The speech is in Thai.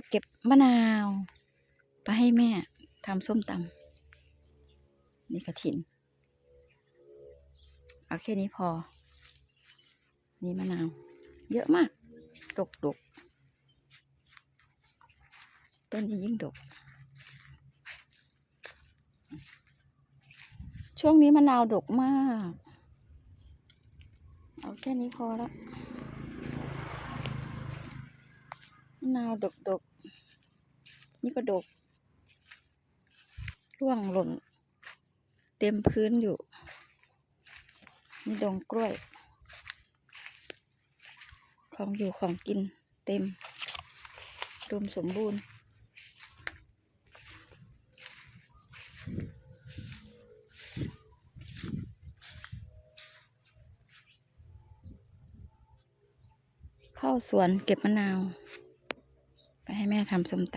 มาเก็บมะนาว ไปให้แม่ทำส้มตำนี่กระถิน เอาแค่นี้พอ นี่มะนาว เยอะมากดกดกต้นนี้ยิ่งดก ช่วงนี้มะนาวดกมาก เอาแค่นี้พอและมะ นาวดกดกนี่ก็ดก ร่วงหล่น เต็มพื้นอยู่ นี่ดงกล้วย ของอยู่ของกินเต็มรวมสมบูรณ์เข้าสวนเก็บมะนาว ไปให้แม่ทำส้มต